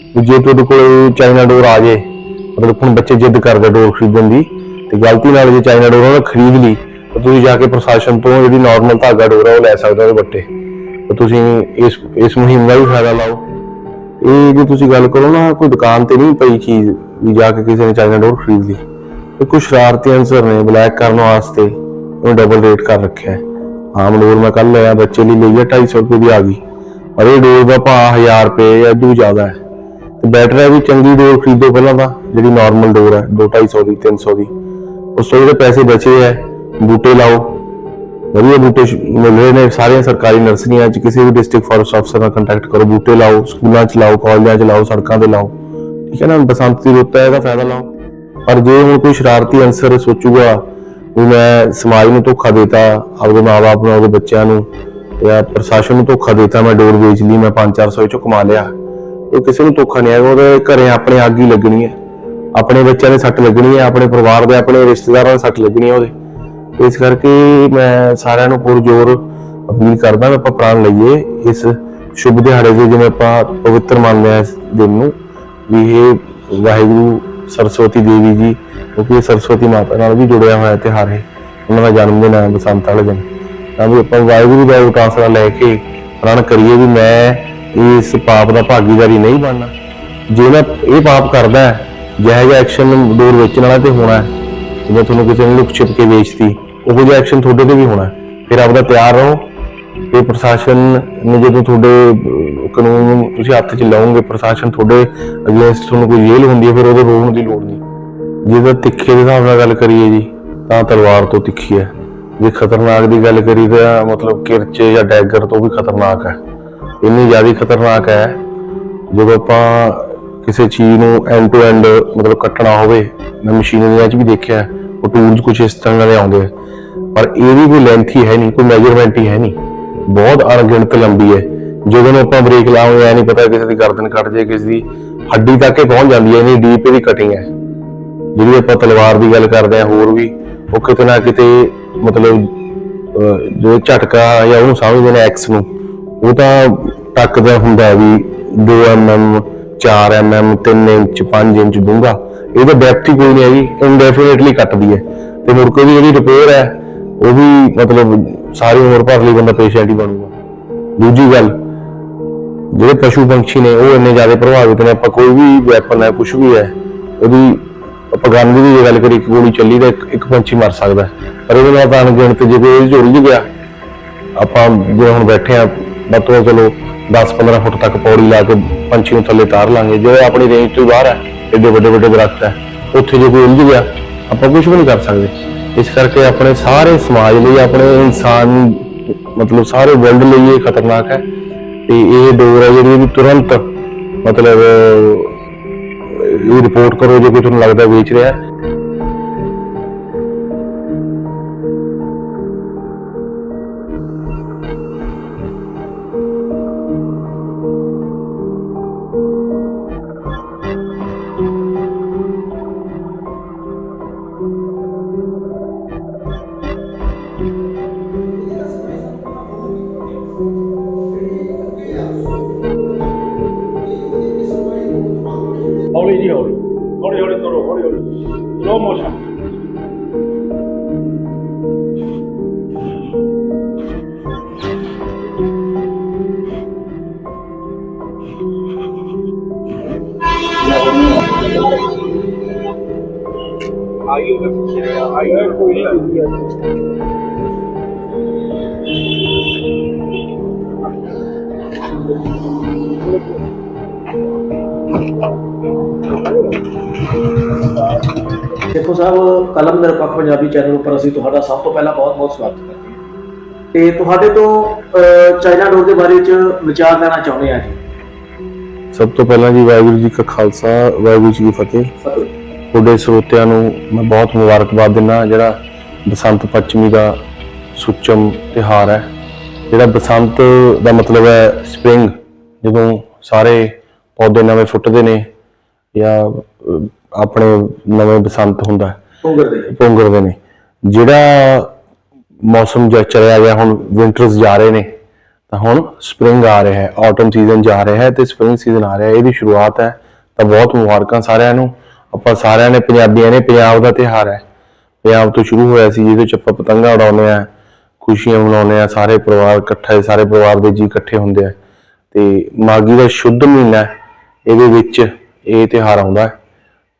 ਜੇ ਤੁਹਾਡੇ ਕੋਲ ਚਾਈਨਾ ਡੋਰ ਆ ਜੇ, ਮਤਲਬ ਹੁਣ ਬੱਚੇ ਜਿੱਦ ਕਰਦੇ ਡੋਰ ਖਰੀਦਣ ਦੀ, ਤੇ ਗਲਤੀ ਨਾਲ ਜੇ ਚਾਈਨਾ ਡੋਰ ਉਹਨਾਂ ਖਰੀਦ ਲਈ, ਤਾਂ ਤੁਸੀਂ ਜਾ ਕੇ ਪ੍ਰਸ਼ਾਸਨ ਤੋਂ ਜਿਹੜੀ ਨਾਰਮਲ ਧਾਗਾ ਡੋਰ ਆ, ਉਹ ਲੈ ਸਕਦੇ ਹੋ ਉਹਦੇ ਬੱਟੇ ਤਾਂ ਤੁਸੀਂ ਇਸ ਇਸ ਮੁਹਿੰਮ ਦਾ ਵੀ ਫਾਇਦਾ ਲਾਓ। ਇਹ ਜੇ ਤੁਸੀਂ ਗੱਲ ਕਰੋ ਨਾ, ਕੋਈ ਦੁਕਾਨ ਤੇ ਨਹੀਂ ਪਈ ਚੀਜ਼ ਵੀ ਜਾ ਕੇ ਕਿਸੇ ਨੇ ਚਾਈਨਾ ਡੋਰ ਖਰੀਦ ਲਈ। ਤੇ ਕੁਝ ਸ਼ਰਾਰਤੀ ਅਨਸਰ ਨੇ ਬਲੈਕ ਕਰਨ ਵਾਸਤੇ ਉਹ ਡਬਲ ਰੇਟ ਕਰ ਰੱਖਿਆ ਹੈ। ਆਮ ਡੋਰ ਮੈਂ ਕੱਲ ਲਿਆ, ਬੱਚੇ ਲਈ ਲਈ ਹੈ 250 ਰੁਪਏ ਦੀ ਆ ਗਈ। ਪਰ ਇਹ ਡੋਰ ਦਾ ਭਾਅ 1000 ਰੁਪਏ ਜਾਂ ਇਦੋਂ ਜ਼ਿਆਦਾ ਹੈ। ਬੈਟਰ ਹੈ ਵੀ ਚੰਗੀ ਡੋਰ ਖਰੀਦੋ ਪਹਿਲਾਂ ਤਾਂ, ਜਿਹੜੀ ਨਾਰਮਲ ਡੋਰ ਹੈ 2-250 ਦੀ 300 ਦੀ। ਉਸ ਤੋਂ ਜਿਹੜੇ ਪੈਸੇ ਬਚੇ ਹੈ, ਬੂਟੇ ਲਾਓ। ਵਧੀਆ ਬੂਟੇ ਮਿਲ ਰਹੇ ਨੇ ਸਾਰੀਆਂ ਸਰਕਾਰੀ ਨਰਸਰੀਆਂ 'ਚ, ਕਿਸੇ ਵੀ ਡਿਸਟ੍ਰਿਕਟ ਫਾਰੈਸਟ ਅਫਸਰ ਨਾਲ ਕੰਟੈਕਟ ਕਰੋ, ਬੂਟੇ ਲਾਓ, ਸਕੂਲਾਂ 'ਚ ਲਾਓ, ਕਾਲਜਾਂ 'ਚ ਲਾਓ, ਸੜਕਾਂ ਤੇ ਲਾਓ। ਠੀਕ ਹੈ ਨਾ, ਬਸੰਤ ਦੀ ਰੁੱਤ ਹੈ, ਇਹਦਾ ਫਾਇਦਾ ਲਾਓ। ਪਰ ਜੇ ਹੁਣ ਕੋਈ ਸ਼ਰਾਰਤੀ ਅਨਸਰ ਸੋਚੂਗਾ ਵੀ ਮੈਂ ਸਮਾਜ ਨੂੰ ਧੋਖਾ ਦੇਤਾ, ਆਪਦੇ ਮਾਪੇ ਨੂੰ, ਆਪਦੇ ਬੱਚਿਆਂ ਨੂੰ, ਜਾਂ ਪ੍ਰਸ਼ਾਸਨ ਨੂੰ ਧੋਖਾ ਦੇਤਾ, ਮੈਂ ਡੋਰ ਵੇਚ ਲਈ, ਮੈਂ 5-400 ਵਿੱਚੋਂ ਕਮਾ ਲਿਆ। ਉਹ ਕਿਸੇ ਨੂੰ ਧੋਖਾ ਨਹੀਂ ਆਏਗਾ ਉਹਦੇ ਘਰੇ ਆਪਣੇ ਅੱਗ ਹੀ ਲੱਗਣੀ ਹੈ। ਆਪਣੇ ਬੱਚਿਆਂ ਦੇ ਸੱਟ ਲੱਗਣੀ ਹੈ, ਆਪਣੇ ਪਰਿਵਾਰ ਦੇ, ਆਪਣੇ ਰਿਸ਼ਤੇਦਾਰਾਂ ਦੇ ਸੱਟ ਲੱਗਣੀ ਹੈ ਉਹਦੇ। ਇਸ ਕਰਕੇ ਮੈਂ ਸਾਰਿਆਂ ਨੂੰ ਪੁਰਜੋਰ ਅਪੀਲ ਕਰਦਾ ਵੀ ਆਪਾਂ ਪ੍ਰਾਣ ਲਈਏ ਇਸ ਸ਼ੁਭ ਦਿਹਾੜੇ ਦੇ, ਜਿਵੇਂ ਆਪਾਂ ਪਵਿੱਤਰ ਮੰਨਦੇ ਹਾਂ ਇਸ ਦਿਨ ਨੂੰ, ਵੀ ਇਹ ਵਾਹਿਗੁਰੂ ਸਰਸਵਤੀ ਦੇਵੀ ਜੀ, ਕਿਉਂਕਿ ਸਰਸਵਤੀ ਮਾਤਾ ਨਾਲ ਵੀ ਜੁੜਿਆ ਹੋਇਆ ਤਿਉਹਾਰ ਹੈ, ਉਹਨਾਂ ਦਾ ਜਨਮ ਦਿਨ ਹੈ, ਬਸੰਤ ਵਾਲੇ ਦਿਨ। ਤਾਂ ਵੀ ਆਪਾਂ ਵਾਹਿਗੁਰੂ ਦਾ ਉਟਾਸਰਾ ਲੈ ਕੇ ਪ੍ਰਣ ਕਰੀਏ ਵੀ ਮੈਂ ਇਸ ਪਾਪ ਦਾ ਭਾਗੀਦਾਰੀ ਨਹੀਂ ਬਣਨਾ। ਜੇ ਮੈਂ ਇਹ ਪਾਪ ਕਰਦਾ ਹੈ ਜਿਹੋ ਜਿਹਾ ਐਕਸ਼ਨ ਦੂਰ ਵੇਚਣ ਵਾਲਾ ਤੇ ਹੋਣਾ ਹੈ, ਜਿਵੇਂ ਤੁਹਾਨੂੰ ਕਿਸੇ ਨੇ ਲੁਕ ਛਿਪ ਕੇ ਵੇਚਤੀ, ਉਹੋ ਜਿਹਾ ਐਕਸ਼ਨ ਤੁਹਾਡੇ ਤੇ ਵੀ ਹੋਣਾ ਹੈ। ਫਿਰ ਆਪਦਾ ਤਿਆਰ ਰਹੋ। ਤੇ ਪ੍ਰਸ਼ਾਸਨ ਨੇ ਜਦੋਂ ਤੁਹਾਡੇ ਕਾਨੂੰਨ ਨੂੰ ਤੁਸੀਂ ਹੱਥ 'ਚ ਲਾਓਗੇ, ਪ੍ਰਸ਼ਾਸਨ ਤੁਹਾਡੇ ਅਗੇਂਸਟ ਤੁਹਾਨੂੰ ਕੋਈ ਜੇਲ੍ਹ ਹੁੰਦੀ ਹੈ, ਫਿਰ ਉਹਦੇ ਰੋਣ ਦੀ ਲੋੜ ਨਹੀਂ। ਜੇ ਤਾਂ ਤਿੱਖੇ ਦੇ ਹਿਸਾਬ ਨਾਲ ਗੱਲ ਕਰੀਏ ਜੀ, ਤਾਂ ਤਲਵਾਰ ਤੋਂ ਤਿੱਖੀ ਹੈ। ਜੇ ਖਤਰਨਾਕ ਦੀ ਗੱਲ ਕਰੀ ਤਾਂ ਮਤਲਬ ਕਿਰਚ ਜਾਂ ਡੈਗਰ ਤੋਂ ਵੀ ਖਤਰਨਾਕ ਹੈ। ਇੰਨੀ ਜ਼ਿਆਦਾ ਖਤਰਨਾਕ ਹੈ ਜਦੋਂ ਆਪਾਂ ਕਿਸੇ ਚੀਜ਼ ਨੂੰ ਐਂਡ ਟੂ ਐਂਡ ਮਤਲਬ ਕੱਟਣਾ ਹੋਵੇ ਮੈਂ ਮਸ਼ੀਨਰੀਆਂ 'ਚ ਵੀ ਦੇਖਿਆ ਹੈ, ਉਹ ਟੂਲਸ ਕੁਝ ਇਸ ਤਰ੍ਹਾਂ ਦੇ ਆਉਂਦੇ ਆ। ਪਰ ਇਹਦੀ ਕੋਈ ਲੈਂਥ ਹੀ ਹੈ ਨਹੀਂ ਕੋਈ ਮੈਜ਼ਰਮੈਂਟ ਹੀ ਹੈ ਨਹੀਂ। ਬਹੁਤ ਅਣਗਿਣਤ ਲੰਬੀ ਹੈ। ਜਦੋਂ ਆਪਾਂ ਬ੍ਰੇਕ ਲਾਉਂਦੇ ਐ ਨਹੀਂ ਪਤਾ ਕਿਸੇ ਦੀ ਗਰਦਨ ਕੱਟ ਜੇ ਕਿਸੇ ਦੀ ਹੱਡੀ ਤੱਕ ਹੀ ਪਹੁੰਚ ਜਾਂਦੀ ਹੈ ਇੰਨੀ ਡੀਪ ਇਹਦੀ ਕਟਿੰਗ ਹੈ। ਜਿਹੜੀ ਆਪਾਂ ਤਲਵਾਰ ਦੀ ਗੱਲ ਕਰਦੇ ਆ ਹੋਰ ਵੀ ਉਹ ਕਿਤੇ ਨਾ ਕਿਤੇ ਮਤਲਬ ਜੋ ਝਟਕਾ ਜਾਂ ਉਹਨੂੰ ਸਮਝਦੇ ਨੇ ਐਕਸ ਨੂੰ ਉਹ ਤਾਂ ਟੱਕਦਾ ਹੁੰਦਾ ਵੀ 2 mm 4 mm 3 ਇੰਚ 5 ਇੰਚ ਡੂੰਘਾ। ਇਹਦਾ ਡੈਪਥ ਹੀ ਕੋਈ ਨਹੀਂ ਹੈਗੀ ਇਨਡੈਫੀਨਿਟਲੀ ਕੱਟਦੀ ਹੈ। ਤੇ ਮੁੜ ਕੇ ਵੀ ਜਿਹੜੀ ਰਿਪੇਅਰ ਹੈ, ਉਹ ਵੀ ਮਤਲਬ ਸਾਰੀ ਉਮਰ ਭਰ ਲਈ ਬੰਦਾ ਪੇਸ਼ੈਂਟ ਹੀ ਬਣੂਗਾ। ਦੂਜੀ ਗੱਲ, ਜਿਹੜੇ ਪਸ਼ੂ ਪੰਛੀ ਨੇ, ਉਹ ਇੰਨੇ ਜ਼ਿਆਦਾ ਪ੍ਰਭਾਵਿਤ ਨੇ, ਆਪਾਂ ਕੋਈ ਵੀ ਵੈਪਨ ਹੈ ਕੁਝ ਵੀ ਹੈ, ਉਹਦੀ ਆਪਾਂ ਗਨ ਦੀ ਜੇ ਗੱਲ ਕਰੀ ਇੱਕ ਗੋਲੀ ਚੱਲੀ ਤਾਂ ਇੱਕ- ਪੰਛੀ ਮਰ ਸਕਦਾ ਪਰ ਉਹਦੇ ਨਾਲ ਤਾਂ ਅਣਗਿਣਤ ਜੇ ਕੋਈ ਇਹਦੇ ਗਿਆ, ਆਪਾਂ ਜੇ ਹੁਣ ਬੈਠੇ ਆ ਵੱਧ ਚਲੋ 10-15 ਫੁੱਟ ਤੱਕ ਪੌੜੀ ਲਾ ਕੇ ਪੰਛੀ ਨੂੰ ਥੱਲੇ ਤਾਰ ਲਾਂਗੇ। ਜੇ ਆਪਣੀ ਰੇਂਜ ਤੋਂ ਬਾਹਰ ਹੈ ਏਡੇ ਵੱਡੇ ਵੱਡੇ ਦਰਖਤ ਹੈ ਉੱਥੇ ਜੇ ਕੋਈ ਉਲਝ ਗਿਆ, ਆਪਾਂ ਕੁਝ ਵੀ ਨਹੀਂ ਕਰ ਸਕਦੇ। ਇਸ ਕਰਕੇ ਆਪਣੇ ਸਾਰੇ ਸਮਾਜ ਲਈ, ਆਪਣੇ ਇਨਸਾਨ ਮਤਲਬ ਸਾਰੇ ਵਰਲਡ ਲਈ ਇਹ ਖਤਰਨਾਕ ਹੈ। ਤੇ ਇਹ ਡੋਰ ਹੈ ਜਿਹੜੀ ਇਹਦੀ ਤੁਰੰਤ, ਮਤਲਬ, ਇਹ ਰਿਪੋਰਟ ਕਰੋ ਜੇ ਕੋਈ ਤੁਹਾਨੂੰ ਲੱਗਦਾ ਵੇਚ ਰਿਹਾ। ਹੈ ਦੇਖੋ ਸਾਹਿਬ ਕਲਮ ਨਿਰਪੱਖ ਪੰਜਾਬੀ ਚੈਨਲ ਉੱਪਰ ਅਸੀਂ ਤੁਹਾਡਾ ਸਭ ਤੋਂ ਪਹਿਲਾਂ ਬਹੁਤ-ਬਹੁਤ ਸਵਾਗਤ ਕਰਦੇ ਹਾਂ। ਤੇ ਤੁਹਾਡੇ ਤੋਂ ਚਾਈਨਾ ਡੋਰ ਦੇ ਬਾਰੇ ਚ ਵਿਚਾਰ ਲੈਣਾ ਚਾਹੁੰਦੇ ਆ ਜੀ। ਸਭ ਤੋਂ ਪਹਿਲਾਂ ਜੀ ਵਾਹਿਗੁਰੂ ਜੀ ਕਾ ਖਾਲਸਾ ਵਾਹਿਗੁਰੂ ਜੀ ਕੀ ਫਤਿਹ। ਤੁਹਾਡੇ ਸਰੋਤਿਆਂ ਨੂੰ ਮੈਂ ਬਹੁਤ ਮੁਬਾਰਕਬਾਦ ਦਿੰਦਾ ਜਿਹੜਾ ਬਸੰਤ ਪੰਚਮੀ ਦਾ ਸੁੱਚਮ ਤਿਹਾਰ ਹੈ। ਜਿਹੜਾ ਬਸੰਤ ਦਾ ਮਤਲਬ ਹੈ ਸਪ੍ਰਿੰਗ ਜਦੋਂ ਸਾਰੇ ਪੌਦੇ ਨਵੇਂ ਫੁੱਟਦੇ ਨੇ ਜਾਂ ਆਪਣੇ ਨਵੇਂ ਬਸੰਤ ਹੁੰਦਾ। ਹੈ ਪੁੰਗਰ ਦੇ ਨੇ। ਜਿਹੜਾ ਮੌਸਮ ਜਿਹਾ ਚਲਿਆ ਗਿਆ ਹੁਣ ਵਿੰਟਰਸ ਜਾ ਰਹੇ ਨੇ ਤਾਂ ਹੁਣ ਸਪ੍ਰਿੰਗ ਆ ਰਿਹਾ ਹੈ। ਆਟਮ ਸੀਜ਼ਨ ਜਾ ਰਿਹਾ ਹੈ ਤੇ ਸਪ੍ਰਿੰਗ ਸੀਜ਼ਨ ਆ ਰਿਹਾ ਹੈ। ਇਹਦੀ ਸ਼ੁਰੂਆਤ ਹੈ। ਤਾਂ ਬਹੁਤ ਮੁਬਾਰਕਾਂ ਸਾਰਿਆਂ ਨੂੰ। ਆਪਾਂ ਸਾਰਿਆਂ ਨੇ ਪੰਜਾਬੀਆਂ ਨੇ ਪੰਜਾਬ ਦਾ ਤਿਉਹਾਰ ਹੈ। ਪੰਜਾਬ ਤੋਂ ਸ਼ੁਰੂ ਹੋਇਆ ਸੀ ਜਿਹਦੇ ਚ ਆਪਾਂ ਪਤੰਗਾਂ ਉਡਾਉਂਦੇ ਆ ਖੁਸ਼ੀਆਂ ਮਨਾਉਂਦੇ ਆ ਸਾਰੇ ਪਰਿਵਾਰ ਇਕੱਠੇ ਸਾਰੇ ਪਰਿਵਾਰ ਦੇ ਜੀ ਇਕੱਠੇ ਹੁੰਦੇ ਆ। ਤੇ ਮਾਗੀ ਦਾ ਸ਼ੁੱਧ ਮਹੀਨਾ ਹੈ, ਇਹਦੇ ਵਿੱਚ ਇਹ ਤਿਉਹਾਰ ਆਉਂਦਾ ਹੈ।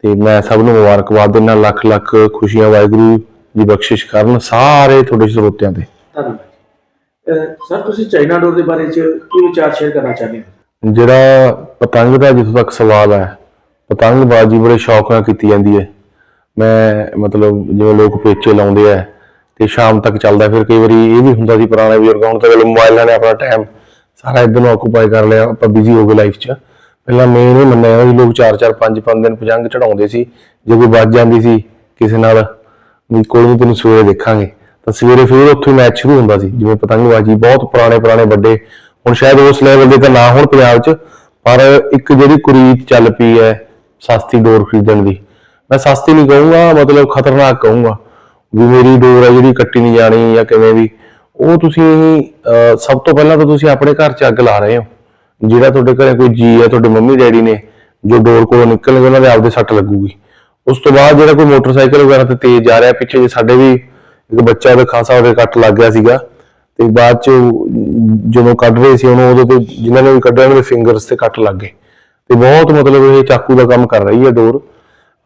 ਤੇ ਮੈਂ ਸਭ ਨੂੰ ਮੁਬਾਰਕਬਾਦ ਦਿੰਦਾ ਲੱਖ ਲੱਖ ਖੁਸ਼ੀਆਂ ਵਾਹਿਗੁਰੂ ਦੀ ਬਖਸ਼ਿਸ਼ ਕਰਨ ਸਾਰੇ ਤੁਹਾਡੇ ਸਰੋਤਿਆਂ ਤੇ। ਧੰਨਵਾਦ ਸਰ ਤੁਸੀਂ ਚਾਈਨਾ ਡੋਰ ਦੇ ਬਾਰੇ ਚ ਕੀ ਵਿਚਾਰ ਸ਼ੇਅਰ ਕਰਨਾ ਚਾਹੁੰਦੇ ਹੋ? ਜਿਹੜਾ ਪਤੰਗ ਦਾ ਜਿੱਥੋਂ ਤੱਕ ਸਵਾਲ ਹੈ ਪਤੰਗਬਾਜ਼ੀ ਬੜੇ ਸ਼ੌਕ ਨਾਲ ਕੀਤੀ ਜਾਂਦੀ ਹੈ। ਮੈਂ ਮਤਲਬ ਜਿਵੇਂ ਲੋਕ ਪੇਚੇ ਲਾਉਂਦੇ ਆ ਤੇ ਸ਼ਾਮ ਤੱਕ ਚੱਲਦਾ ਫਿਰ ਕਈ ਵਾਰੀ ਇਹ ਵੀ ਹੁੰਦਾ ਸੀ ਪੁਰਾਣੇ ਬਜ਼ੁਰਗਾਂ ਹੁਣ ਤਾਂ ਮੋਬਾਈਲਾਂ ਨੇ ਆਪਣਾ ਟਾਈਮ ਸਾਰਾ ਇਧਰ ਨੂੰ ਆਕੂਪਾਈ ਕਰ ਲਿਆ ਆਪਾਂ ਬਿਜ਼ੀ ਹੋ ਗਏ ਲਾਈਫ 'ਚ। ਪਹਿਲਾਂ ਮੇਨ ਇਹ ਮੰਨਿਆ ਜਾਂਦਾ ਸੀ ਲੋਕ 4-4 5-5 ਦਿਨ ਪਤੰਗ ਚੜਾਉਂਦੇ ਸੀ। ਜੇ ਕੋਈ ਵੱਜ ਜਾਂਦੀ ਸੀ ਕਿਸੇ ਨਾਲ ਵੀ ਕੋਈ ਨਹੀਂ ਤੈਨੂੰ ਸਵੇਰੇ ਦੇਖਾਂਗੇ, ਤਾਂ ਸਵੇਰੇ ਫਿਰ ਉੱਥੇ ਮੈਚ ਸ਼ੁਰੂ ਹੁੰਦਾ ਸੀ। ਜਿਵੇਂ ਪਤੰਗਬਾਜ਼ੀ ਬਹੁਤ ਪੁਰਾਣੇ ਪੁਰਾਣੇ ਵੱਡੇ। ਹੁਣ ਸ਼ਾਇਦ ਉਸ ਲੈਵਲ ਦੇ ਤਾਂ ਨਾ ਹੋਣ ਪੰਜਾਬ 'ਚ, ਪਰ ਇੱਕ ਜਿਹੜੀ ਕੁਰੀਤ ਚੱਲ ਪਈ ਹੈ ਸਸਤੀ ਡੋਰ ਖਰੀਦਣ ਦੀ, ਮੈਂ ਸਸਤੀ ਨਹੀਂ ਕਹੂੰਗਾ, ਮਤਲਬ ਖਤਰਨਾਕ ਕਹੂੰਗਾ। ਵੀ ਮੇਰੀ ਡੋਰ ਹੈ ਜਿਹੜੀ ਕੱਟੀ ਨਹੀਂ ਜਾਣੀ ਜਾਂ ਕਿਵੇਂ ਵੀ, ਉਹ ਤੁਸੀਂ ਸਭ ਤੋਂ ਪਹਿਲਾਂ ਤਾਂ ਤੁਸੀਂ ਆਪਣੇ ਘਰ 'ਚ ਅੱਗ ਲਾ ਰਹੇ ਹੋ। ਜਿਹੜਾ ਤੁਹਾਡੇ ਘਰੇ ਕੋਈ ਜੀ ਹੈ, ਤੁਹਾਡੇ ਮੰਮੀ ਡੈਡੀ ਨੇ ਜੋ ਡੋਰ ਕੋਲੋਂ ਨਿਕਲਣਗੇ, ਉਹਨਾਂ ਦੇ ਆਪਦੇ ਸੱਟ ਲੱਗੂਗੀ। ਉਸ ਤੋਂ ਬਾਅਦ ਜਿਹੜਾ ਕੋਈ ਮੋਟਰਸਾਈਕਲ ਵਗੈਰਾ ਤੇ ਤੇਜ਼ ਜਾ ਰਿਹਾ, ਪਿੱਛੇ ਜੇ ਸਾਡੇ ਵੀ ਇੱਕ ਬੱਚਾ ਉਹਦੇ ਖਾਸਾ ਉਹਦੇ ਕੱਟ ਲੱਗ ਗਿਆ ਸੀਗਾ, ਤੇ ਬਾਅਦ ਚ ਜਦੋਂ ਕੱਢ ਰਹੇ ਸੀ, ਉਹਨੂੰ ਉਹਦੇ ਤੇ ਜਿਨ੍ਹਾਂ ਨੇ ਵੀ ਕੱਢਿਆ ਉਹਨਾਂ ਦੇ ਫਿੰਗਰਸ ਤੇ ਕੱਟ ਲੱਗ ਗਏ। ਤੇ ਬਹੁਤ ਮਤਲਬ ਇਹ ਚਾਕੂ ਦਾ ਕੰਮ ਕਰ ਰਹੀ ਹੈ ਡੋਰ।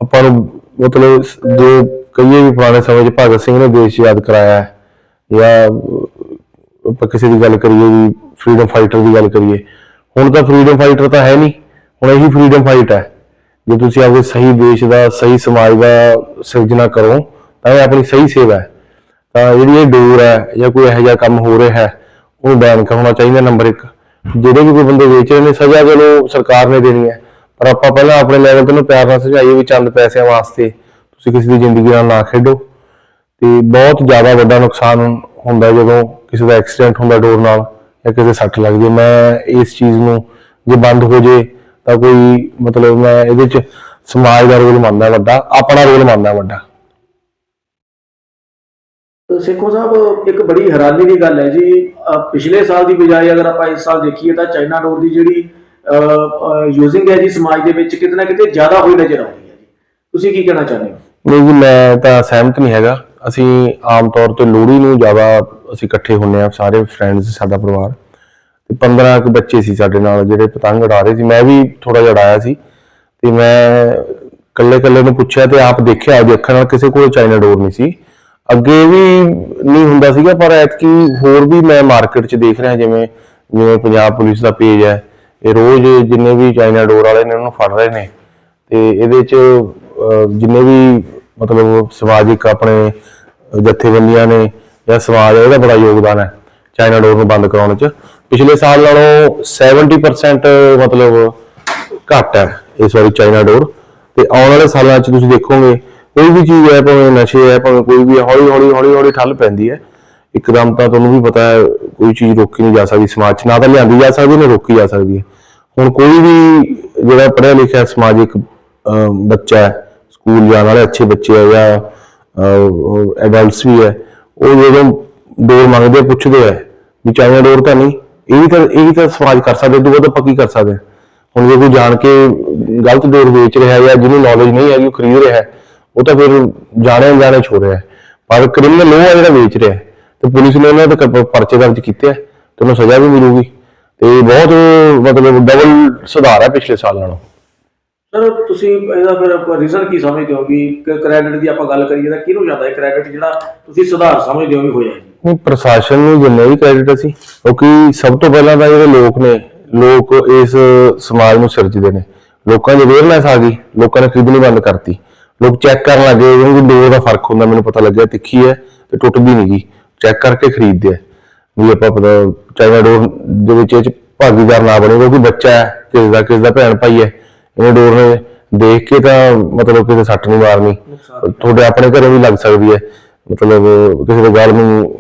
ਆਪਾਂ ਨੂੰ ਮਤਲਬ ਜੋ ਕਹੀਏ ਵੀ ਪੁਰਾਣੇ ਸਮੇਂ 'ਚ ਭਗਤ ਸਿੰਘ ਨੇ ਦੇਸ਼ ਯਾਦ ਕਰਾਇਆ ਹੈ, ਜਾਂ ਆਪਾਂ ਕਿਸੇ ਦੀ ਗੱਲ ਕਰੀਏ ਵੀ ਫਰੀडम ਫਾਈਟਰ ਦੀ ਗੱਲ ਕਰੀਏ ਹੁਣ ਤਾਂ ਫਰੀडम ਫਾਈਟਰ ਤਾਂ ਹੈ ਨਹੀਂ। ਹੁਣ ਇਹੀ ਫਰੀडम ਫਾਈਟ ਹੈ। ਜੇ ਤੁਸੀਂ ਆਪਦੇ ਸਹੀ ਦੇਸ਼ ਦਾ, ਸਹੀ ਸਮਾਜ ਦਾ ਸਿਰਜਣਾ ਕਰੋ, ਤਾਂ ਇਹ ਆਪਣੀ ਸਹੀ ਸੇਵਾ ਹੈ। ਤਾਂ ਜਿਹੜੀ ਇਹ ਡੋਰ ਹੈ ਜਾਂ ਕੋਈ ਇਹੋ ਜਿਹਾ ਕੰਮ ਹੋ ਰਿਹਾ ਹੈ ਉਹ ਬੈਨ ਕਰਨਾ ਚਾਹੀਦਾ ਨੰਬਰ 1 ਜਿਹੜੇ ਵੀ ਕੋਈ ਬੰਦੇ ਵੇਚ ਰਹੇ ਨੇ, ਸਜ਼ਾ ਚਲੋ ਸਰਕਾਰ ਨੇ ਦੇਣੀ ਹੈ। ਪਰ ਆਪਾਂ ਪਹਿਲਾਂ ਆਪਣੇ ਲੈਵਲ ਤੇ ਨੂੰ ਪਿਆਰ ਨਾਲ ਸਮਝਾਈਏ ਵੀ ਚੰਦ ਪੈਸਿਆਂ ਵਾਸਤੇ ਤੁਸੀਂ ਕਿਸੇ ਦੀ ਜ਼ਿੰਦਗੀ ਨਾਲ ਨਾ ਖੇਡੋ। ਤੇ ਬਹੁਤ ਜ਼ਿਆਦਾ ਵੱਡਾ ਨੁਕਸਾਨ ਹੁੰਦਾ ਜਦੋਂ ਕਿਸੇ ਦਾ ਐਕਸੀਡੈਂਟ ਹੁੰਦਾ ਡੋਰ ਨਾਲ। ਜਾਂ ਕਿਸੇ ਸੱਟ ਲੱਗਦੀ ਹੈ। ਮੈਂ ਇਸ ਚੀਜ਼ ਨੂੰ ਜੇ ਬੰਦ ਹੋ ਜੇ ਤਾਂ ਕੋਈ ਮਤਲਬ ਮੈਂ ਇਹਦੇ ਚ ਸਮਾਜ ਦਾ ਰੋਲ ਮੰਨਦਾ ਵੱਡਾ ਆਪਣਾ ਰੋਲ ਮੰਨਦਾ ਵੱਡਾ। ਸੇਖੋ ਸਾਹਿਬ ਇੱਕ ਬੜੀ ਹੈਰਾਨੀ ਦੀ ਗੱਲ ਹੈ ਜੀ। ਪਿਛਲੇ ਸਾਲ ਦੀ ਬਜਾਏ ਅਗਰ ਆਪਾਂ ਇਸ ਸਾਲ ਦੇਖੀਏ ਤਾਂ ਚਾਈਨਾ ਡੋਰ ਦੀ ਜਿਹੜੀ ਯੂਜ਼ਿੰਗ ਹੈ ਜੀ ਸਮਾਜ ਦੇ ਵਿੱਚ ਕਿਤੇ ਨਾ ਕਿਤੇ ਜ਼ਿਆਦਾ ਹੋਈ ਨਜ਼ਰ ਆਉਂਦੀ ਹੈ ਜੀ। ਤੁਸੀਂ ਕੀ ਕਹਿਣਾ ਚਾਹੁੰਦੇ ਹੋ? ਨਹੀਂ ਜੀ ਮੈਂ ਤਾਂ ਸਹਿਮਤ ਨਹੀਂ ਹੈਗਾ। ਅਸੀਂ ਆਮ ਤੌਰ ਤੇ ਲੋਹੜੀ ਨੂੰ ਜ਼ਿਆਦਾ ਅਸੀਂ ਇਕੱਠੇ ਹੁੰਨੇ ਆ ਸਾਰੇ ਫਰੈਂਡਸ ਸਾਡਾ ਪਰਿਵਾਰ। ਤੇ 15 ਕੁ ਬੱਚੇ ਸੀ ਸਾਡੇ ਨਾਲ, ਜਿਹੜੇ ਪਤੰਗ ਉਡਾ ਰਹੇ ਸੀ। ਮੈਂ ਵੀ ਥੋੜਾ ਜਿਹਾ ਉਡਾਇਆ ਸੀ ਤੇ ਮੈਂ ਕੱਲੇ ਕੱਲੇ ਨੂੰ ਪੁੱਛਿਆ ਤੇ ਆਪ ਦੇਖਿਆ, ਦੇਖਣ ਨਾਲ ਕਿਸੇ ਕੋਲ ਚਾਈਨਾ ਡੋਰ ਨਹੀਂ ਸੀ। ਅੱਗੇ ਵੀ ਨਹੀਂ ਹੁੰਦਾ ਸੀਗਾ, ਪਰ ਐਤਕੀ ਹੋਰ ਵੀ ਮੈਂ ਮਾਰਕੀਟ 'ਚ ਦੇਖ ਰਿਹਾ, ਜਿਵੇਂ ਜਿਵੇਂ ਪੰਜਾਬ ਪੁਲਿਸ ਦਾ ਪੇਜ ਹੈ, ਇਹ ਰੋਜ਼ ਜਿੰਨੇ ਵੀ ਚਾਈਨਾ ਡੋਰ ਵਾਲੇ ਨੇ, ਉਹਨੂੰ ਫੜ ਰਹੇ ਨੇ। ਤੇ ਇਹਦੇ 'ਚ ਜਿੰਨੇ ਵੀ ਮਤਲਬ ਸਮਾਜਿਕ ਆਪਣੇ ਜਥੇਬੰਦੀਆਂ ਨੇ ਜਾਂ ਸਮਾਜ ਇਹਦਾ ਬੜਾ ਯੋਗਦਾਨ ਹੈ ਚਾਈਨਾ ਡੋਰ ਨੂੰ ਬੰਦ ਕਰਾਉਣ 'ਚ। ਪਿਛਲੇ ਸਾਲ ਨਾਲੋਂ 70% ਮਤਲਬ ਘੱਟ ਹੈ ਇਸ ਵਾਰੀ ਚਾਈਨਾ ਡੋਰ ਤੇ ਆਉਣ ਵਾਲੇ ਸਾਲਾਂ 'ਚ ਤੁਸੀਂ ਦੇਖੋਗੇ ਕੋਈ ਵੀ ਚੀਜ਼ ਹੈ ਭਾਵੇਂ ਨਸ਼ੇ ਹੈ ਭਾਵੇਂ ਕੋਈ ਵੀ ਹੈ, ਹੌਲੀ ਹੌਲੀ ਹੌਲੀ ਹੌਲੀ ਠੱਲ ਪੈਂਦੀ ਹੈ। ਇੱਕਦਮ ਤਾਂ ਤੁਹਾਨੂੰ ਵੀ ਪਤਾ ਹੈ ਕੋਈ ਚੀਜ਼ ਰੋਕੀ ਨਹੀਂ ਜਾ ਸਕਦੀ ਸਮਾਜ 'ਚ ਨਾ ਤਾਂ ਲਿਆਂਦੀ ਜਾ ਸਕਦੀ ਨਾ ਰੋਕੀ ਜਾ ਸਕਦੀ ਹੈ। ਹੁਣ ਕੋਈ ਵੀ ਜਿਹੜਾ ਪੜ੍ਹਿਆ ਲਿਖਿਆ ਸਮਾਜਿਕ ਅਮ, ਬੱਚਾ ਹੈ ਸਕੂਲ ਜਾਣ ਵਾਲੇ ਅੱਛੇ ਬੱਚੇ ਹੈ ਜਾਂ ਐਡਲਟਸ ਵੀ ਹੈ ਉਹ ਜਦੋਂ ਡੋਰ ਮੰਗਦੇ ਪੁੱਛਦੇ ਆ ਵੀ ਚਾਈਨਾ ਡੋਰ ਤਾਂ ਨਹੀਂ, ਇਹ ਵੀ ਤਾਂ, ਇਹ ਵੀ ਤਾਂ ਸਮਾਜ ਕਰ ਸਕਦੇ ਦੂਆ ਤਾਂ ਪੱਕੀ ਕਰ ਸਕਦੇ ਹੁਣ ਜੇ ਕੋਈ ਜਾਣ ਕੇ ਗਲਤ ਡੋਰ ਵੇਚ ਰਿਹਾ ਜਾਂ ਜਿਹਨੂੰ ਨੌਲੇਜ ਨਹੀਂ ਹੈਗੀ, ਉਹ ਖਰੀਦ ਰਿਹਾ, ਉਹ ਤਾਂ ਫਿਰ ਜਾਣੇ ਅਣਜਾਣੇ ਛੋ ਰਿਹਾ। ਪਰ ਕ੍ਰਿਮੀਨਲ ਉਹ ਹੈ ਜਿਹੜਾ ਵੇਚ ਰਿਹਾ ਹੈ ਤੇ ਪੁਲਿਸ ਨੇ ਉਹਨਾਂ ਦੇ ਪਰਚੇ ਦਰਜ ਕੀਤੇ ਆ, ਤੇ ਉਹਨੂੰ ਸਜ਼ਾ ਵੀ ਮਿਲੂਗੀ। ਤੇ ਬਹੁਤ ਮਤਲਬ ਡਬਲ ਸੁਧਾਰ ਹੈ ਪਿਛਲੇ ਸਾਲ ਨਾਲੋਂ। ਸਰ, ਤੁਸੀਂ ਇਹਦਾ ਫਿਰ ਰੀਜ਼ਨ ਕੀ ਸਮਝਦੇ ਹੋ ਵੀ ਕ੍ਰੈਡਿਟ ਦੀ ਆਪਾਂ ਗੱਲ ਕਰੀਏ ਤਾਂ ਕਿਹਨੂੰ ਜ਼ਿਆਦਾ ਹੈ ਕ੍ਰੈਡਿਟ ਜਿਹੜਾ ਤੁਸੀਂ ਸੁਧਾਰ ਸਮਝਦੇ ਹੋ ਵੀ ਹੋਇਆ ਨਹੀਂ ਪ੍ਰਸ਼ਾਸਨ ਨੂੰ ਜਿੰਨੇ ਵੀ ਕ੍ਰੈਡਿਟ ਸੀ ਕਿਉਂਕਿ ਸਭ ਤੋਂ ਪਹਿਲਾਂ ਤਾਂ ਜਿਹੜੇ ਲੋਕ ਨੇ, ਲੋਕ ਇਸ ਸਮਾਜ ਨੂੰ ਸਿਰਜਦੇ ਨੇ। ਲੋਕਾਂ ਦੀ ਅਵੇਅਰਨੈਸ ਆ ਗਈ, ਲੋਕਾਂ ਨੇ ਖਰੀਦਣੀ ਬੰਦ ਕਰਤੀ। ਲੋਕ ਚੈੱਕ ਕਰਨ ਲੱਗੇ ਕਿਉਂਕਿ ਦੋ ਦਾ ਫ਼ਰਕ ਹੁੰਦਾ, ਮੈਨੂੰ ਪਤਾ ਲੱਗਿਆ ਤਿੱਖੀ ਹੈ ਤੇ ਟੁੱਟਦੀ ਨਹੀਂਗੀ ਚੈੱਕ ਕਰਕੇ ਖਰੀਦਦੇ ਆ। ਵੀ ਆਪਾਂ ਪਤਾ ਚਾਈਨਾ ਡੋਰ ਦੇ ਵਿੱਚ ਇਹ ਭਾਗੀਦਾਰ ਨਾ ਬਣੇ, ਕਿਉਂਕਿ ਬੱਚਾ ਹੈ, ਕਿਸੇ ਦਾ ਕਿਸੇ ਦਾ ਭੈਣ ਭਾਈ ਹੈ। ਇਹਨੇ ਡੋਰ ਨੇ ਦੇਖ ਕੇ ਤਾਂ ਮਤਲਬ ਕਿਸੇ ਸੱਟ ਨਹੀਂ ਮਾਰਨੀ। ਤੁਹਾਡੇ ਆਪਣੇ ਘਰੇ ਵੀ ਲੱਗ ਸਕਦੀ ਹੈ। ਮਤਲਬ ਕਿਸੇ ਦੇ ਗਲ ਨੂੰ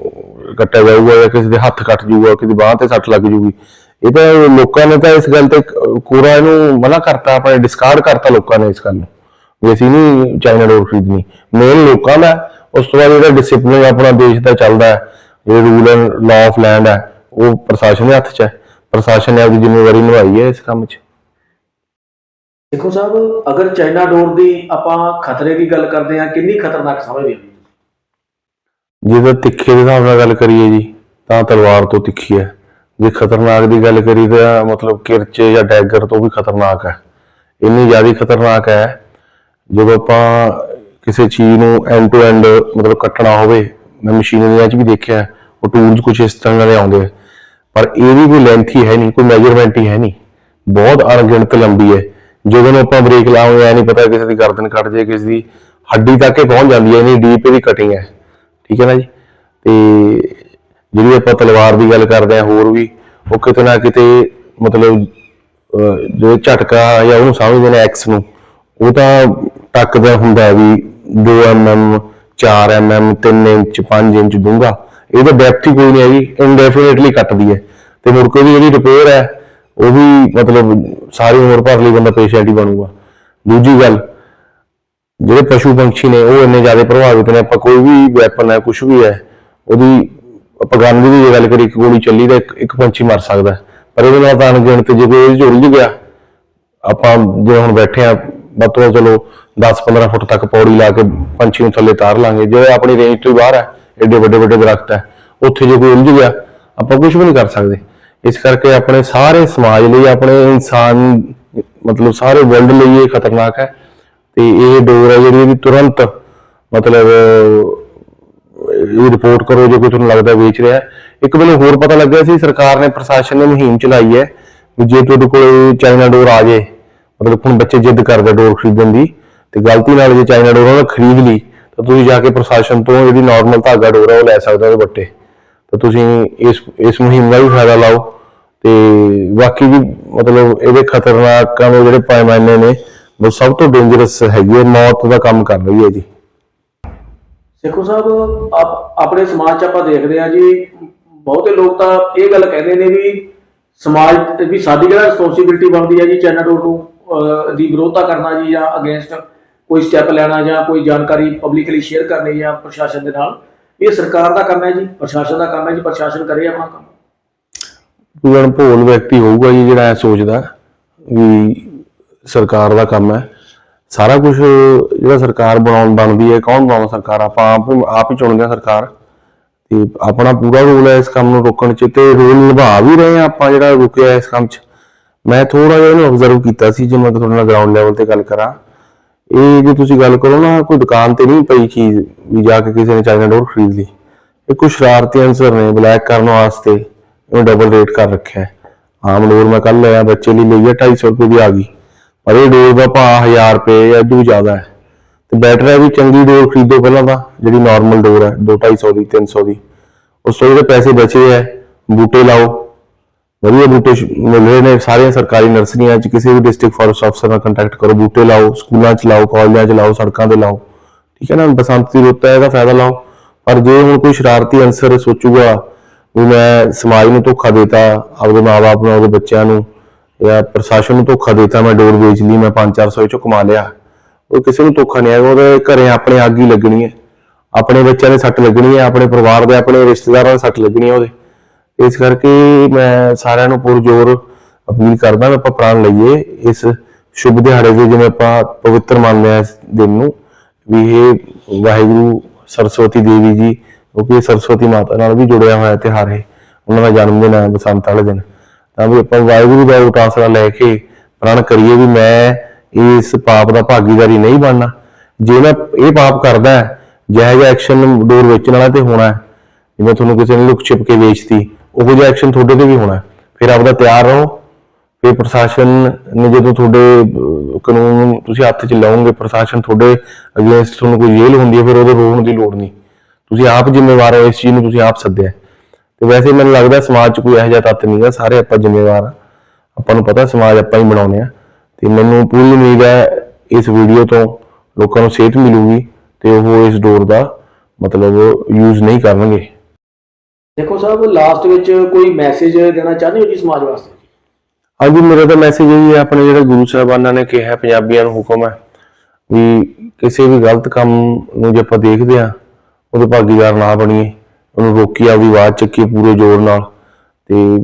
ਕੱਟਿਆ ਜਾਊਗਾ ਜਾਂ ਕਿਸੇ ਦੇ ਹੱਥ ਕੱਟ ਜਾਊਗਾ ਕਿਸੇ ਦੀ ਬਾਹ ਤੇ ਸੱਟ ਲੱਗ ਜਾਊਗੀ ਇਹ ਤਾਂ ਲੋਕਾਂ ਨੇ ਤਾਂ ਇਸ ਗੱਲ ਤੇ ਕੋਰਾ ਇਹਨੂੰ ਮਨਾ ਕਰਤਾ ਆਪਣੇ ਡਿਸਕਾਰਡ ਕਰਤਾ ਲੋਕਾਂ ਨੇ ਇਸ ਗੱਲ ਨੂੰ। ਵੀ ਅਸੀਂ ਨਹੀਂ ਚਾਈਨਾ ਡੋਰ ਖਰੀਦਣੀ। ਮੇਨ ਲੋਕਾਂ ਦਾ ਉਸ ਤੋਂ ਬਾਅਦ ਜਿਹੜਾ ਡਿਸਪਲਿਨ ਆਪਣਾ ਦੇਸ਼ ਦਾ ਚੱਲਦਾ ਹੈ ਜਿਹੜੇ rule and law of land ਹੈ ਉਹ ਪ੍ਰਸ਼ਾਸਨ ਦੇ ਹੱਥ 'ਚ ਹੈ। ਪ੍ਰਸ਼ਾਸਨ ਨੇ ਆਪਣੀ ਜ਼ਿੰਮੇਵਾਰੀ ਨਿਭਾਈ ਹੈ ਇਸ ਕੰਮ 'ਚ। ਦੇਖੋ ਸਾਹਿਬ, ਅਗਰ ਚਾਈਨਾ ਡੋਰ ਦੀ ਆਪਾਂ ਖਤਰੇ ਦੀ ਗੱਲ ਕਰਦੇ ਹਾਂ, ਕਿੰਨੀ ਖਤਰਨਾਕ ਸਮਝਦੇ ਹੋ? ਜੇ ਤਾਂ ਤਿੱਖੇ ਦੇ ਹਿਸਾਬ ਨਾਲ ਗੱਲ ਕਰੀਏ ਜੀ, ਤਾਂ ਤਲਵਾਰ ਤੋਂ ਤਿੱਖੀ ਹੈ। ਜੇ ਖਤਰਨਾਕ ਦੀ ਗੱਲ ਕਰੀ ਤਾਂ ਮਤਲਬ ਕਿਰਚੇ ਜਾਂ ਡੈਗਰ ਤੋਂ ਵੀ ਖਤਰਨਾਕ ਹੈ। ਇੰਨੀ ਜ਼ਿਆਦਾ ਖਤਰਨਾਕ ਹੈ, ਜਦੋਂ ਆਪਾਂ ਕਿਸੇ ਚੀਜ਼ ਨੂੰ ਐਂਡ ਟੂ ਐਂਡ ਮਤਲਬ ਕੱਟਣਾ ਹੋਵੇ, ਮੈਂ ਮਸ਼ੀਨਰੀਆਂ 'ਚ ਵੀ ਦੇਖਿਆ ਉਹ ਟੂਲਸ ਕੁਝ ਇਸ ਤਰ੍ਹਾਂ ਦੇ ਆਉਂਦੇ ਆ। ਪਰ ਇਹਦੀ ਕੋਈ ਲੈਂਥ ਹੀ ਹੈ ਨਹੀਂ, ਕੋਈ ਮੈਜ਼ਰਮੈਂਟ ਹੀ ਹੈ ਨਹੀਂ। ਬਹੁਤ ਅਣਗਿਣਤ ਲੰਬੀ ਹੈ। ਜਦੋਂ ਨੂੰ ਆਪਾਂ ਬ੍ਰੇਕ ਲਾਉਂਦੇ ਆ ਨਹੀਂ ਪਤਾ ਕਿਸੇ ਦੀ ਗਰਦਨ ਕੱਟ ਜੇ ਕਿਸੇ ਦੀ ਹੱਡੀ ਤੱਕ ਹੀ ਪਹੁੰਚ ਜਾਂਦੀ ਹੈ ਇੰਨੀ ਡੀਪ ਇਹਦੀ ਕਟਿੰਗ ਹੈ। ਠੀਕ ਹੈ ਨਾ ਜੀ? ਤੇ ਜਿਹੜੀ ਆਪਾਂ ਤਲਵਾਰ ਦੀ ਗੱਲ ਕਰਦੇ ਆ ਹੋਰ ਵੀ ਉਹ ਕਿਤੇ ਨਾ ਕਿਤੇ ਮਤਲਬ ਅਹ, ਜੋ ਝਟਕਾ ਜਾਂ ਉਹਨੂੰ ਸਮਝਦੇ ਨੇ ਐਕਸ ਨੂੰ ਉਹ ਤਾਂ ਟੱਕਦਾ ਹੁੰਦਾ ਹੈ ਵੀ 2 mm 4 mm 3 ਇੰਚ 5 ਇੰਚ ਡੂੰਗਾ ਇਹਦਾ ਡੈਪਥ ਹੀ ਕੋਈ ਨਹੀਂ ਹੈਗੀ ਇਨਡੈਫੀਨਿਟਲੀ ਕੱਟਦੀ ਹੈ। ਤੇ ਮੁੜ ਕੇ ਉਹਦੀ ਜਿਹੜੀ ਰਿਪੇਅਰ ਹੈ। ਉਹ ਵੀ ਮਤਲਬ ਸਾਰੀ ਉਮਰ ਭਰ ਲਈ ਬੰਦਾ ਪੇਸ਼ੈਂਟ ਹੀ ਬਣੂਗਾ। ਦੂਜੀ ਗੱਲ, ਜਿਹੜੇ ਪਸ਼ੂ ਪੰਛੀ ਨੇ, ਉਹ ਇੰਨੇ ਜ਼ਿਆਦਾ ਪ੍ਰਭਾਵਿਤ ਨੇ, ਆਪਾਂ ਕੋਈ ਵੀ ਵੈਪਨ ਹੈ ਕੁਝ ਵੀ ਹੈ, ਉਹਦੀ ਆਪਾਂ ਗਨ ਦੀ ਜੇ ਗੱਲ ਕਰੀ ਇੱਕ ਗੋਲੀ ਚੱਲੀ ਤਾਂ ਇੱਕ ਇੱਕ ਪੰਛੀ ਮਰ ਸਕਦਾ ਪਰ ਇਹਦੇ ਨਾਲ ਤਾਂ ਅਣਗਿਣਤ ਜੇ ਕੋਈ ਇਹਦੇ 'ਚ ਉਲਝ ਗਿਆ, ਆਪਾਂ ਜੇ ਹੁਣ ਬੈਠੇ ਆ ਵੱਧ ਤੋਂ ਵੱਧ ਚਲੋ 10-15 ਫੁੱਟ ਤੱਕ ਪੌੜੀ ਲਾ ਕੇ ਪੰਛੀ ਨੂੰ ਥੱਲੇ ਤਾਰ ਲਾਂਗੇ, ਜੇ ਆਪਣੀ ਰੇਂਜ ਤੋਂ ਹੀ ਬਾਹਰ ਹੈ, ਏਡੇ ਵੱਡੇ ਵੱਡੇ ਦਰਖਤ ਹੈ, ਉੱਥੇ ਜੇ ਕੋਈ ਉਲਝ ਗਿਆ, ਆਪਾਂ ਕੁਝ ਵੀ ਨਹੀਂ ਕਰ ਸਕਦੇ। ਇਸ ਕਰਕੇ ਆਪਣੇ ਸਾਰੇ ਸਮਾਜ ਲਈ, ਆਪਣੇ ਇਨਸਾਨ, ਮਤਲਬ ਸਾਰੇ ਵਰਲਡ ਲਈ ਇਹ ਖਤਰਨਾਕ ਹੈ। ਤੇ ਇਹ ਡੋਰ ਹੈ ਜਿਹੜੀ ਇਹਦੀ ਤੁਰੰਤ, ਮਤਲਬ, ਇਹ ਰਿਪੋਰਟ ਕਰੋ ਜੇ ਕੋਈ ਤੁਹਾਨੂੰ ਲੱਗਦਾ ਵੇਚ ਰਿਹਾ ਇੱਕ ਮੈਨੂੰ ਹੋਰ ਪਤਾ ਲੱਗਿਆ ਸੀ, ਸਰਕਾਰ ਨੇ ਪ੍ਰਸ਼ਾਸਨ ਨੇ ਮੁਹਿੰਮ ਚਲਾਈ ਹੈ ਵੀ ਜੇ ਤੁਹਾਡੇ ਕੋਲ ਚਾਈਨਾ ਡੋਰ ਆ ਜੇ, ਮਤਲਬ ਹੁਣ ਬੱਚੇ ਜਿੱਦ ਕਰਦੇ ਡੋਰ ਖਰੀਦਣ ਦੀ, ਤੇ ਗਲਤੀ ਨਾਲ ਜੇ ਚਾਈਨਾ ਡੋਰ ਉਹਨਾਂ ਖਰੀਦ ਲਈ, ਤਾਂ ਤੁਸੀਂ ਜਾ ਕੇ ਪ੍ਰਸ਼ਾਸਨ ਤੋਂ ਜਿਹੜੀ ਨਾਰਮਲ ਧਾਗਾ ਡੋਰ ਹੈ ਉਹ ਲੈ ਸਕਦੇ ਹੋ ਦੁਪੱਟੇ ਤਾਂ ਤੁਸੀਂ ਇਸ ਇਸ ਮੁਹਿੰਮ ਦਾ ਵੀ ਫਾਇਦਾ ਲਾਓ ਤੇ ਬਾਕੀ ਵੀ ਮਤਲਬ ਇਹਦੇ ਖਤਰਨਾਕਾਂ ਦੇ ਜਿਹੜੇ ਪੈਮਾਨੇ ਨੇ, ਉਹ ਸਭ ਤੋਂ ਡੇਂਜਰਸ ਹੈਗੀ ਹੈ, ਮੌਤ ਦਾ ਕੰਮ ਕਰ ਰਹੀ ਹੈ ਜੀ। ਦੇਖੋ ਸਾਹਿਬ, ਆਪ- ਆਪਣੇ ਸਮਾਜ 'ਚ ਆਪਾਂ ਦੇਖਦੇ ਹਾਂ ਜੀ, ਬਹੁਤੇ ਲੋਕ ਤਾਂ ਇਹ ਗੱਲ ਕਹਿੰਦੇ ਨੇ ਵੀ ਸਮਾਜ ਵੀ ਸਾਡੀ ਜਿਹੜਾ ਰਿਸਪੌਂਸਿਬਿਲਟੀ ਬਣਦੀ ਹੈ ਜੀ ਚਾਈਨਾ ਨੂੰ ਦੀ ਵਿਰੋਧਤਾ ਕਰਨਾ ਜੀ ਜਾਂ ਅਗੇਂਸਟ ਕੋਈ ਸਟੈਪ ਲੈਣਾ ਜਾਂ ਕੋਈ ਜਾਣਕਾਰੀ ਪਬਲਿਕਲੀ ਸ਼ੇਅਰ ਕਰਨੀ ਜਾਂ ਪ੍ਰਸ਼ਾਸਨ ਦੇ ਨਾਲ ਇਹ ਸਰਕਾਰ ਦਾ ਕੰਮ ਹੈ ਜੀ, ਪ੍ਰਸ਼ਾਸਨ ਦਾ ਕੰਮ ਹੈ ਜੀ, ਪ੍ਰਸ਼ਾਸਨ ਕਰੇ ਆਪਣਾ ਕੰਮ। ਕੋਈ ਅਣਭੋਲ ਵਿਅਕਤੀ ਹੋਊਗਾ ਜੀ ਜਿਹੜਾ ਇਹ ਸੋਚਦਾ ਵੀ ਸਰਕਾਰ ਦਾ ਕੰਮ ਹੈ। ਸਾਰਾ ਕੁਝ ਜਿਹੜਾ ਸਰਕਾਰ ਬਣਾਉਣ ਬਣਦੀ ਹੈ, ਕੌਣ ਬਣਾਉਂਦਾ ਸਰਕਾਰ? ਆਪਾਂ ਆਪ ਆਪ ਹੀ ਚੁਣਦੇ ਹਾਂ ਸਰਕਾਰ। ਤੇ ਆਪਣਾ ਪੂਰਾ ਰੋਲ ਹੈ ਇਸ ਕੰਮ ਨੂੰ ਰੋਕਣ 'ਚ ਤੇ ਰੋਲ ਨਿਭਾ ਵੀ ਰਹੇ ਹਾਂ ਆਪਾਂ ਜਿਹੜਾ ਰੁਕਿਆ ਇਸ ਕੰਮ 'ਚ। ਮੈਂ ਥੋੜਾ ਜਿਹਾ ਇਹਨੂੰ ਅਬਜ਼ਰਵ ਕੀਤਾ ਸੀ, ਜੇ ਮੈਂ ਤੁਹਾਡੇ ਨਾਲ ਗਰਾਊਂਡ ਲੈਵਲ ਤੇ ਗੱਲ ਕਰਾਂ। ਇਹ ਜੇ ਤੁਸੀਂ ਗੱਲ ਕਰੋ ਨਾ, ਕੋਈ ਦੁਕਾਨ ਤੇ ਨਹੀਂ ਪਈ ਚੀਜ਼ ਵੀ ਜਾ ਕੇ ਕਿਸੇ ਨੇ ਚਾਈਨਾ ਡੋਰ ਖਰੀਦ ਲਈ। ਇਹ ਕੁਝ ਸ਼ਰਾਰਤੀ ਅਨਸਰ ਨੇ ਬਲੈਕ ਕਰਨ ਵਾਸਤੇ ਇਹਨੂੰ ਡਬਲ ਰੇਟ ਕਰ ਰੱਖਿਆ ਹੈ। ਆਮ ਡੋਰ ਮੈਂ ਕੱਲ ਲਿਆ, ਬੱਚੇ ਲਈ ਲਈ ਹੈ 250 ਰੁਪਏ ਦੀ ਆ ਗਈ। ਪਰ ਇਹ ਡੋਰ ਦਾ ਭਾਅ 1000 ਰੁਪਏ ਜਾਂ ਇਦੋਂ ਜ਼ਿਆਦਾ ਹੈ। ਤੇ ਬੈਟਰ ਹੈ ਵੀ ਚੰਗੀ ਡੋਰ ਖਰੀਦੋ ਪਹਿਲਾਂ ਤਾਂ, ਜਿਹੜੀ ਨਾਰਮਲ ਡੋਰ ਹੈ 2 250 ਦੀ 300 ਦੀ। ਉਸ ਤੋਂ ਜਿਹੜੇ ਪੈਸੇ ਬਚੇ ਹੈ, ਬੂਟੇ ਲਾਓ। ਵਧੀਆ ਬੂਟੇ ਮਿਲ ਰਹੇ ਨੇ, ਸਾਰੀਆਂ ਸਰਕਾਰੀ ਨਰਸਰੀਆਂ 'ਚ, ਕਿਸੇ ਵੀ ਡਿਸਟ੍ਰਿਕਟ ਫੋਰੈਸਟ ਅਫਸਰ ਨਾਲ ਕੰਟੈਕਟ ਕਰੋ, ਬੂਟੇ ਲਾਓ, ਸਕੂਲਾਂ 'ਚ ਲਾਓ, ਕਾਲਜਾਂ 'ਚ ਲਾਓ, ਸੜਕਾਂ ਤੇ ਲਾਓ। ਠੀਕ ਹੈ ਨਾ, ਬਸੰਤ ਦੀ ਰੁੱਤ ਹੈ, ਇਹਦਾ ਫਾਇਦਾ ਲਾਓ। ਪਰ ਜੇ ਹੁਣ ਕੋਈ ਸ਼ਰਾਰਤੀ ਅਨਸਰ ਸੋਚੂਗਾ ਵੀ ਮੈਂ ਸਮਾਜ ਨੂੰ ਧੋਖਾ ਦੇਤਾ, ਆਪਦੇ ਮਾਪੇ ਨੂੰ, ਆਪਦੇ ਬੱਚਿਆਂ ਨੂੰ, ਜਾਂ ਪ੍ਰਸ਼ਾਸਨ ਨੂੰ ਧੋਖਾ ਦੇਤਾ, ਮੈਂ ਡੋਰ ਵੇਚ ਲਈ, ਮੈਂ 5-400 ਚੋਂ ਕਮਾ ਲਿਆ, ਉਹ ਕਿਸੇ ਨੂੰ ਧੋਖਾ ਨਹੀਂ ਆਏਗਾ, ਉਹਦੇ ਘਰੇ ਆਪਣੇ ਅੱਗ ਹੀ ਲੱਗਣੀ ਹੈ। ਆਪਣੇ ਬੱਚਿਆਂ ਦੇ ਸੱਟ ਲੱਗਣੀ ਹੈ, ਆਪਣੇ ਪਰਿਵਾਰ ਦੇ, ਆਪਣੇ ਰਿਸ਼ਤੇਦਾਰਾਂ ਦੇ ਸੱਟ ਲੱਗਣੀ ਹੈ ਉਹਦੇ। ਇਸ ਕਰਕੇ ਮੈਂ ਸਾਰਿਆਂ ਨੂੰ ਪੁਰਜੋਰ ਅਪੀਲ ਕਰਦਾ ਵੀ ਆਪਾਂ ਪ੍ਰਾਣ ਲਈਏ ਇਸ ਸ਼ੁਭ ਦਿਹਾੜੇ ਦੇ ਜਿਵੇਂ ਆਪਾਂ ਪਵਿੱਤਰ ਮੰਨਦੇ ਆ ਇਸ ਦਿਨ ਨੂੰ, ਵੀ ਇਹ ਵਾਹਿਗੁਰੂ ਸਰਸਵਤੀ ਦੇਵੀ ਜੀ ਕਿਉਂਕਿ ਇਹ ਸਰਸਵਤੀ ਮਾਤਾ ਨਾਲ ਵੀ ਜੁੜਿਆ ਹੋਇਆ ਤਿਉਹਾਰ ਹੈ ਉਹਨਾਂ ਦਾ ਜਨਮ ਦਿਨ ਹੈ ਬਸੰਤ ਵਾਲੇ ਦਿਨ। ਤਾਂ ਵੀ ਆਪਾਂ ਵਾਹਿਗੁਰੂ ਦਾ ਉਟਾਸਰਾ ਲੈ ਕੇ ਪ੍ਰਣ ਕਰੀਏ ਵੀ ਮੈਂ ਇਸ ਪਾਪ ਦਾ ਭਾਗੀਦਾਰੀ ਨਹੀਂ ਬਣਨਾ। ਜੇ ਮੈਂ ਇਹ ਪਾਪ ਕਰਦਾ ਹੈ ਜਿਹੋ ਜਿਹਾ ਐਕਸ਼ਨ ਡੋਰ ਵੇਚਣ ਵਾਲਾ ਤੇ ਹੋਣਾ, ਜਿਵੇਂ ਤੁਹਾਨੂੰ ਕਿਸੇ ਨੇ ਲੁਕ ਛਿਪ ਕੇ ਵੇਚਤੀ ਉਹੋ ਜਿਹਾ ਐਕਸ਼ਨ ਤੁਹਾਡੇ ਤੇ ਵੀ ਹੋਣਾ ਫਿਰ ਆਪਦਾ ਤਿਆਰ ਰਹੋ। ਫਿਰ ਪ੍ਰਸ਼ਾਸਨ ਨੇ ਜਦੋਂ ਤੁਹਾਡੇ ਕਾਨੂੰਨ ਤੁਸੀਂ ਹੱਥ 'ਚ ਲਾਓਗੇ, ਪ੍ਰਸ਼ਾਸਨ ਤੁਹਾਡੇ ਅਗੇਂਸਟ ਤੁਹਾਨੂੰ ਕੋਈ ਜੇਲ੍ਹ ਹੁੰਦੀ ਹੈ, ਫਿਰ ਉਹਦੇ ਰੋਣ ਦੀ ਲੋੜ ਨਹੀਂ। ਤੁਸੀਂ ਆਪ ਜ਼ਿੰਮੇਵਾਰ ਹੋ ਇਸ ਚੀਜ਼ ਨੂੰ ਤੁਸੀਂ ਆਪ ਸੱਦਿਆ ਹੈ। ਤੇ ਵੈਸੇ ਮੈਨੂੰ ਲੱਗਦਾ ਸਮਾਜ 'ਚ ਕੋਈ ਇਹੋ ਜਿਹਾ ਤੱਤ ਨਹੀਂ ਹੈ। ਸਾਰੇ ਆਪਾਂ ਜ਼ਿੰਮੇਵਾਰ ਆ ਆਪਾਂ ਨੂੰ ਪਤਾ ਸਮਾਜ ਆਪਾਂ ਹੀ ਬਣਾਉਨੇ ਆ ਤੇ ਮੈਨੂੰ ਪੂਰੀ ਉਮੀਦ ਹੈ ਇਸ ਵੀਡੀਓ ਤੋਂ ਲੋਕਾਂ ਨੂੰ ਸੇਧ ਮਿਲੂਗੀ ਤੇ ਉਹ ਇਸ ਡੋਰ ਦਾ ਮਤਲਬ ਯੂਜ਼ ਨਹੀਂ ਕਰਨਗੇ। ਦੇਖੋ ਸਾਹਿਬ ਲਾਸਟ ਵਿੱਚ ਕੋਈ ਮੈਸੇਜ ਦੇਣਾ ਚਾਹੁੰਦੇ ਹੋ ਜੀ ਸਮਾਜ ਵਾਸਤੇ? ਹਾਂਜੀ, ਮੇਰਾ ਤਾਂ ਮੈਸੇਜ ਇਹ ਹੈ, ਆਪਣੇ ਜਿਹੜੇ ਗੁਰੂ ਸਾਹਿਬਾਨਾਂ ਨੇ ਕਿਹਾ ਪੰਜਾਬੀਆਂ ਨੂੰ ਹੁਕਮ ਹੈ ਵੀ ਕਿਸੇ ਵੀ ਗਲਤ ਕੰਮ ਨੂੰ ਜੇ ਆਪਾਂ ਦੇਖਦੇ ਆ ਉਹਦੇ ਭਾਗੀਦਾਰ ਨਾ ਬਣੀਏ, ਉਹਨੂੰ ਰੋਕੀ ਆਪਦੀ ਆਵਾਜ਼ ਚੱਕੀ ਪੂਰੇ ਜ਼ੋਰ ਨਾਲ ਤੇ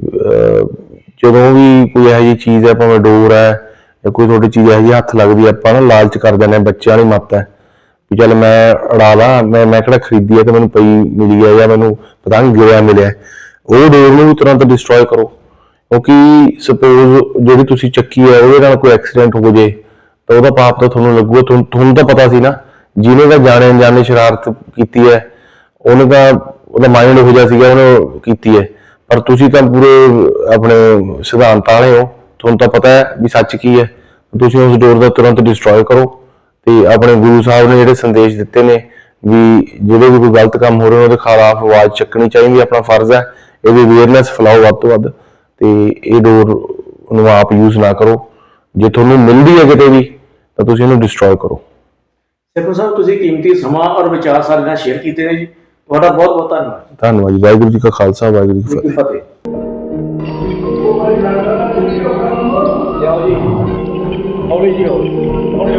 ਜਦੋਂ ਵੀ ਕੋਈ ਇਹੋ ਜਿਹੀ ਚੀਜ਼ ਹੈ, ਭਾਵੇਂ ਡੋਰ ਹੈ ਜਾਂ ਕੋਈ ਤੁਹਾਡੀ ਚੀਜ਼ ਇਹੋ ਜਿਹੀ ਹੱਥ ਲੱਗਦੀ ਹੈ, ਆਪਾਂ ਨਾ ਲਾਲਚ ਕਰ ਦਿੰਦੇ ਹਾਂ, ਬੱਚਿਆਂ ਵਾਲੀ ਮੱਤ ਹੈ। ਵੀ ਚੱਲ ਮੈਂ ਉਡਾ ਲਾਂ, ਮੈਂ ਮੈਂ ਕਿਹੜਾ ਖਰੀਦੀ ਹੈ ਤੇ ਮੈਨੂੰ ਪਈ ਮਿਲੀ ਹੈ ਜਾਂ ਮੈਨੂੰ ਪਤੰਗ ਗਿਰਿਆ ਮਿਲਿਆ। ਉਹ ਡੋਰ ਨੂੰ ਵੀ ਤੁਰੰਤ ਡਿਸਟਰੋਏ ਕਰੋ। ਕਿਉਂਕਿ ਸਪੋਜ਼ ਜਿਹੜੀ ਤੁਸੀਂ ਚੱਕੀ ਹੈ ਉਹਦੇ ਨਾਲ ਕੋਈ ਐਕਸੀਡੈਂਟ ਹੋ ਜੇ, ਤਾਂ ਉਹਦਾ ਪਾਪ ਤਾਂ ਤੁਹਾਨੂੰ ਲੱਗੂਗਾ। ਤੁਹਾਨੂੰ ਤਾਂ ਪਤਾ ਸੀ ਨਾ, ਜਿਹਨੇ ਤਾਂ ਜਾਣੇ ਅਣਜਾਣੇ ਸ਼ਰਾਰਤ ਕੀਤੀ ਹੈ, ਉਹਨੇ ਤਾਂ, ਉਹਦਾ ਮਾਈਂਡ ਹੋ ਜਾ ਸੀਗਾ, ਉਹਨੇ ਕੀਤੀ ਹੈ। ਪਰ ਤੁਸੀਂ ਤਾਂ ਪੂਰੇ ਆਪਣੇ ਸਿਧਾਂਤ ਵਾਲੇ ਹੋ। ਤੁਹਾਨੂੰ ਤਾਂ ਪਤਾ ਹੈ ਵੀ ਸੱਚ ਕੀ ਹੈ। ਤੁਸੀਂ ਉਸ ਡੋਰ ਦਾ ਤੁਰੰਤ ਡਿਸਟਰੋਏ ਕਰੋ। ਤੇ ਆਪਣੇ ਗੁਰੂ ਸਾਹਿਬ ਨੇ ਜਿਹੜੇ ਸੰਦੇਸ਼ ਦਿੱਤੇ ਨੇ ਵੀ ਜਿਹੜੇ ਵੀ ਕੋਈ ਗਲਤ ਕੰਮ ਹੋ ਰਹੇ ਉਹਦੇ ਖਿਲਾਫ ਆਵਾਜ਼ ਚੱਕਣੀ ਚਾਹੀਦੀ ਆਪਣਾ ਫਰਜ਼ ਹੈ। ਇਹਦੀ ਅਵੇਅਰਨੈਸ ਫੈਲਾਓ ਵੱਧ ਤੋਂ ਵੱਧ ਤੇ ਇਹ ਡੋਰ ਨੂੰ ਆਪ ਯੂਜ਼ ਨਾ ਕਰੋ। ਜੇ ਤੁਹਾਨੂੰ ਮਿਲਦੀ ਹੈ ਕਿਤੇ ਵੀ ਤਾਂ ਤੁਸੀਂ ਇਹਨੂੰ ਡਿਸਟਰੋਏ ਕਰੋ। ਸੇਖੋ ਸਾਹਿਬ ਤੁਸੀਂ ਕੀਮਤੀ ਸਮਾਂ ਔਰ ਵਿਚਾਰ ਸਾਡੇ ਨਾਲ ਸ਼ੇਅਰ ਕੀਤੇ ਨੇ ਜੀ। ਤੁਹਾਡਾ ਬਹੁਤ ਬਹੁਤ ਧੰਨਵਾਦ। ਧੰਨਵਾਦ ਜੀ। ਵਾਹਿਗੁਰੂ ਜੀ ਕਾ ਖਾਲਸਾ ਵਾਹਿਗੁਰੂ ਜੀ ਕੀ ਜੀ ਫਤਿਹ। ਕੀ ਫਤਿਹ ਜਾਓ ਜੀ ਹੌਲੀ